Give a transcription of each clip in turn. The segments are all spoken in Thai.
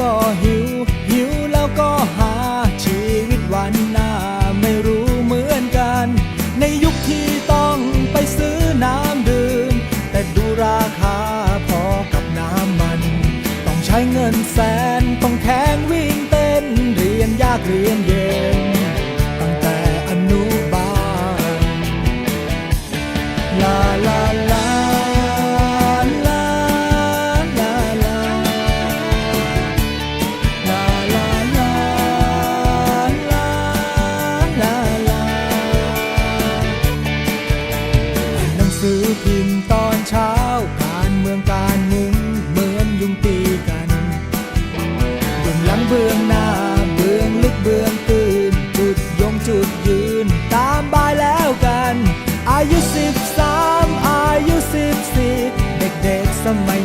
ก็หิว หิวแล้วก็หาชีวิตวันหน้าไม่รู้เหมือนกัน ในยุคที่ต้องไปซื้อน้ำดื่ม แต่ดูราคาพอกับน้ำมัน ต้องใช้เงินแสนต้องแข่งวิ่งเต้น เรียนยากเรียนเย็น ตั้งแต่อนุบาลลาลา สือพิมพ์ตอนเช้า การเมืองการมุงเหมือนยุงตีกันเบื้องหลังเบื้องหน้า เบื้องลึกเบื้องตื่น จุดยงจุดยืน ตามบายแล้วกัน อายุสิบสามอายุสิบสี่เด็กๆสมัย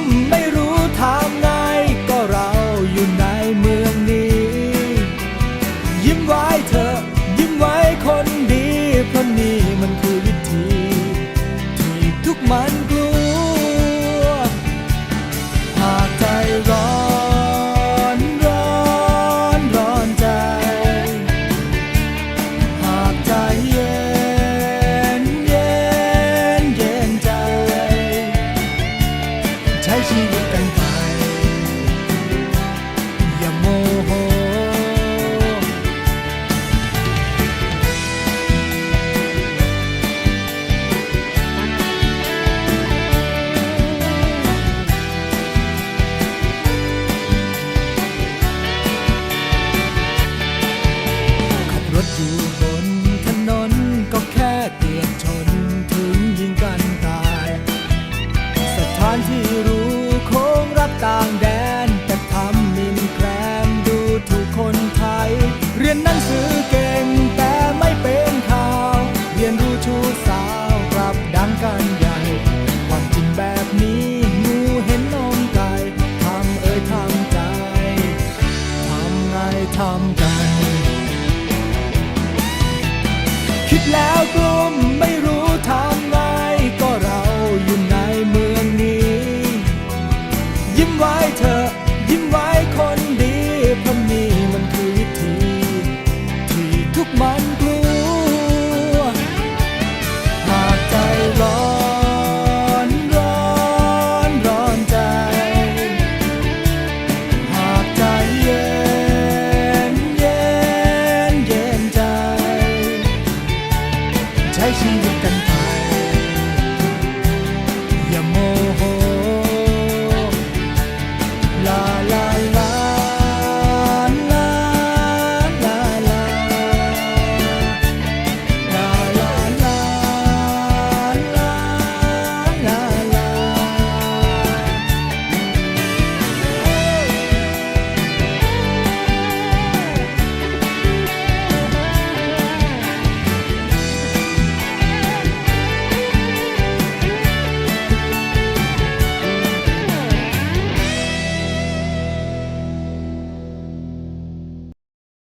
มไม่รู้ทางไงก็เราอยู่ในเมืองนี้ ยิ้มไว้เธอยิ้มไว้คนดีเพราะนี่มันคือานที่รู้คงรับต่างแดน แต่ทำมินแครมดูถูกคนไทย เรียนหนังสือเก่งแต่ไม่เป็นข่าว เรียนรู้ชูสาวกลับดังกันใหญ่ความจริงแบบนี้งูเห็นนมไก่ทำเอ่ยทำใจทำไงทำกัน คิดแล้วก็ ยิ้มไว้เธอ ยิ้มไว้คนดีเพราะนี่มันคือวิธี ที่ทุกมันกลัว หากใจร้อนร้อนร้อนใจ หากใจเย็นเย็นเย็นใจ ใช้ชีวิตกันไป